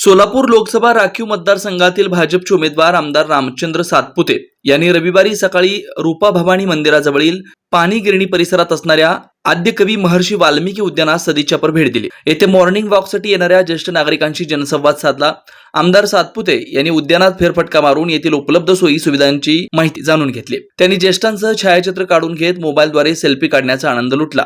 सोलापूर लोकसभा राखीव मतदारसंघातील भाजपचे उमेदवार आमदार रामचंद्र सातपुते यांनी रविवारी सकाळी रूपा भवानी मंदिराजवळील पाणी गिरणी परिसरात असणाऱ्या आद्यकवी महर्षी वाल्मिकी उद्यानात सदिच्छापर भेट दिली. येथे मॉर्निंग वॉकसाठी येणाऱ्या ज्येष्ठ नागरिकांशी जनसंवाद साधला. आमदार सातपुते यांनी उद्यानात फेरफटका मारून येथील उपलब्ध सोयी सुविधांची माहिती जाणून घेतली. त्यांनी ज्येष्ठांसह छायाचित्र काढून घेत मोबाईलद्वारे सेल्फी काढण्याचा आनंद लुटला.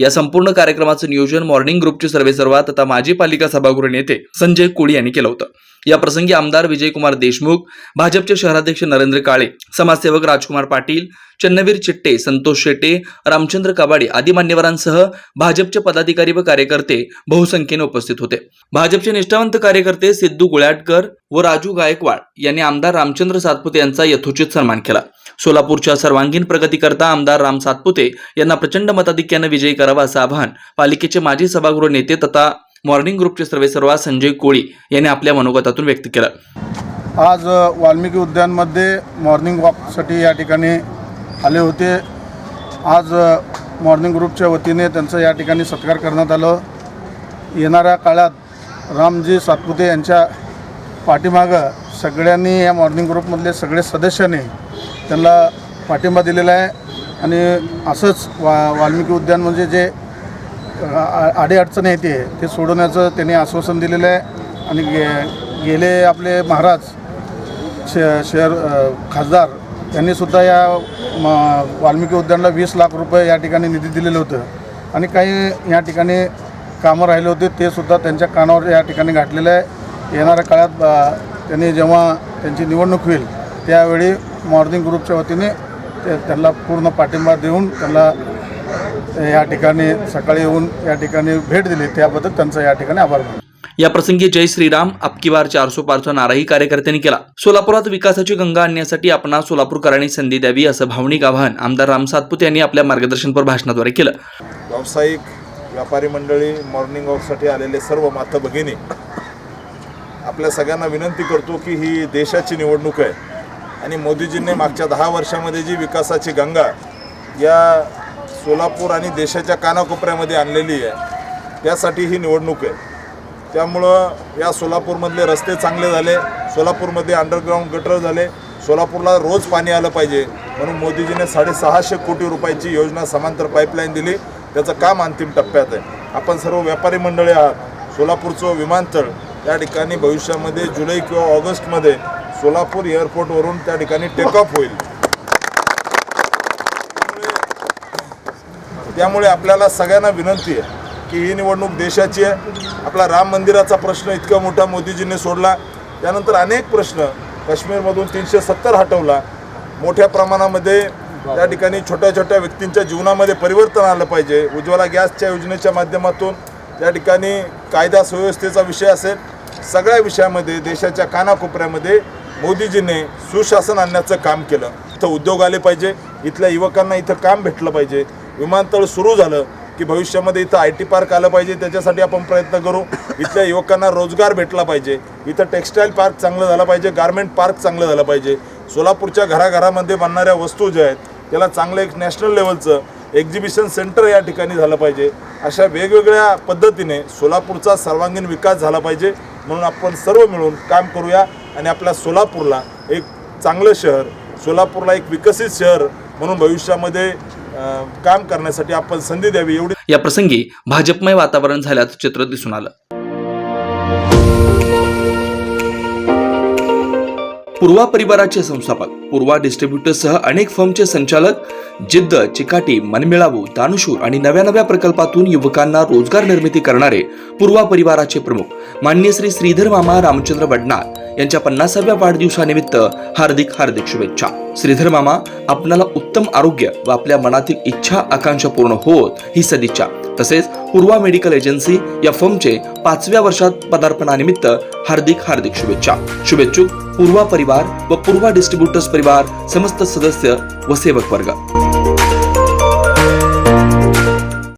या संपूर्ण कार्यक्रमाचं नियोजन मॉर्निंग ग्रुपचे सर्वेसर्वा तथा माजी पालिका सभागृह नेते संजय कोळी यांनी केलं होतं. या प्रसंगी आमदार विजयकुमार देशमुख भाजपचे शहराध्यक्ष नरेंद्र काळे समाजसेवक राजकुमार पाटील चन्नवीर चिट्टे संतोष शेटे रामचंद्र कबाडे आदी मान्यवरांसह भाजपचे पदाधिकारी व कार्यकर्ते बहुसंख्येने उपस्थित होते. भाजपचे निष्ठावंत कार्यकर्ते सिद्धू गुळ्याटकर व राजू गायकवाड यांनी आमदार रामचंद्र सातपुते यांचा यथोचित सन्मान केला. सोलापूरच्या सर्वांगीण प्रगतीकरता आमदार राम सातपुते यांना प्रचंड मताधिक्यानं विजयी करावा असं आवाहन पालिकेचे माजी सभागृह नेते तथा मॉर्निंग ग्रुपचे सर्वेसर्वा संजय कोळी यांनी आपल्या मनोगतातून व्यक्त केलं. आज वाल्मिकी उद्यानमध्ये मॉर्निंग वॉकसाठी या ठिकाणी आले होते. आज मॉर्निंग ग्रुपच्या वतीने त्यांचा या ठिकाणी सत्कार करण्यात आलं. येणाऱ्या काळात रामजी सातपुते यांच्या पाठीमागं सगळ्यांनी या मॉर्निंग ग्रुपमधले सगळे सदस्यांनी त्यांना पाठिंबा दिलेला आहे. आणि असंच वा वाल्मिकी उद्यान म्हणजे जे आ- अडीअडचणी येते ते सोडवण्याचं त्यांनी आश्वासन दिलेलं आहे. आणि गे गेले आपले महाराज शे शहर खासदार त्यांनीसुद्धा या म वाल्मिकी उद्यानला वीस लाख रुपये या ठिकाणी निधी दिलेलं होतं. आणि काही या ठिकाणी कामं राहिले होते ते सुद्धा त्यांच्या कानावर या ठिकाणी गाठलेलं आहे. येणाऱ्या काळात त्यांनी जेव्हा त्यांची निवडणूक होईल त्यावेळी मॉर्निंग ग्रुपच्या वतीने ते त्यांना पूर्ण पाठिंबा देऊन त्यांना या ठिकाणी सकाळी येऊन या ठिकाणी भेट दिली. त्याबद्दल त्यांचा या ठिकाणी आभार मानतो. या प्रसंगी जय श्रीराम अबकी बार चारसो पारचा नाराही कार्यकर्त्यांनी केला. सोलापुरात विकासाची गंगा आणण्यासाठी आपणा सोलापूरकरांनी संधी द्यावी असं भावनिक आवाहन आमदार राम सातपुते यांनी आपल्या मार्गदर्शनपर भाषणाद्वारे केलं. व्यावसायिक व्यापारी मंडळी मॉर्निंग वॉकसाठी आलेले सर्व माता भगिनी आपल्या सगळ्यांना विनंती करतो की ही देशाची निवडणूक आहे. आणि मोदीजींनी मागच्या दहा वर्षामध्ये जी विकासाची गंगा या सोलापूर आणि देशाच्या कानाकोपऱ्यामध्ये आणलेली आहे त्यासाठी ही निवडणूक आहे. त्यामुळं या सोलापूरमधले रस्ते चांगले झाले सोलापूरमध्ये अंडरग्राऊंड गटर झाले सोलापूरला रोज पाणी आलं पाहिजे म्हणून मोदीजीने साडेसहाशे कोटी रुपयाची योजना समांतर पाईपलाईन दिली. त्याचं काम अंतिम टप्प्यात आहे. आपण सर्व व्यापारी मंडळी आहात. सोलापूरचं विमानतळ त्या ठिकाणी भविष्यामध्ये जुलै किंवा ऑगस्टमध्ये सोलापूर एअरपोर्टवरून त्या ठिकाणी टेक ऑफ होईल. त्यामुळे आपल्याला सगळ्यांना विनंती आहे की ही निवडणूक देशाची आहे. आपला राम मंदिराचा प्रश्न इतका मोठा मोदीजींनी सोडला. त्यानंतर अनेक प्रश्न काश्मीरमधून तीनशे सत्तर हटवला. मोठ्या प्रमाणामध्ये त्या ठिकाणी छोट्या छोट्या व्यक्तींच्या जीवनामध्ये परिवर्तन आलं पाहिजे. उज्ज्वला गॅसच्या योजनेच्या माध्यमातून त्या ठिकाणी कायदा सुव्यवस्थेचा विषय असेल. सगळ्या विषयामध्ये देशाच्या कानाकोपऱ्यामध्ये मोदीजींनी सुशासन आणण्याचं काम केलं. इथं उद्योग आले पाहिजे इथल्या युवकांना इथं काम भेटलं पाहिजे. विमानतळ सुरू झालं की भविष्यामध्ये इथं आय टी पार्क आलं पाहिजे त्याच्यासाठी आपण प्रयत्न करू. इथल्या युवकांना रोजगार भेटला पाहिजे. इथं टेक्स्टाईल पार्क चांगलं झालं पाहिजे गारमेंट पार्क चांगलं झालं पाहिजे. सोलापूरच्या घराघरामध्ये बनणाऱ्या वस्तू ज्या आहेत त्याला चांगलं एक नॅशनल लेवलचं एक्झिबिशन सेंटर या ठिकाणी झालं पाहिजे. अशा वेगवेगळ्या पद्धतीने सोलापूरचा सर्वांगीण विकास झाला पाहिजे म्हणून आपण सर्व मिळून काम करूया. आणि आपल्या सोलापूरला एक चांगलं शहर सोलापूरला एक विकसित शहर म्हणून भविष्यामध्ये काम करण्यासाठी आपण संधी द्यावी एवढी या प्रसंगी भाजपमय वातावरण झाल्याचं चित्र दिसून आलं. पूर्वा परिवाराचे संस्थापक पूर्वा डिस्ट्रीब्युटरसह अनेक फर्मचे संचालक जिद्द चिकाटी मनमिळावू दानशूर आणि नव्या नव्या प्रकल्पातून युवकांना रोजगार निर्मिती करणारे पूर्वा परिवाराचे प्रमुख मान्य श्री श्रीधर मामा रामचंद्र वडनाथ यांच्या पन्नासाव्या वाढदिवसानिमित्त हार्दिक हार्दिक शुभेच्छा. श्रीधर मामा आपणाला उत्तम आरोग्य व आपल्या मनातील इच्छा आकांक्षा पूर्ण होत ही सदिच्छा. तसेच पूर्वा मेडिकल एजन्सी या फर्मचे पाचव्या वर्षात पदार्पणानिमित्त हार्दिक हार्दिक शुभेच्छा. शुभेच्छुक पूर्वा परिवार व पूर्वा डिस्ट्रीब्युटर्स परिवार समस्त सदस्य व सेवक वर्ग.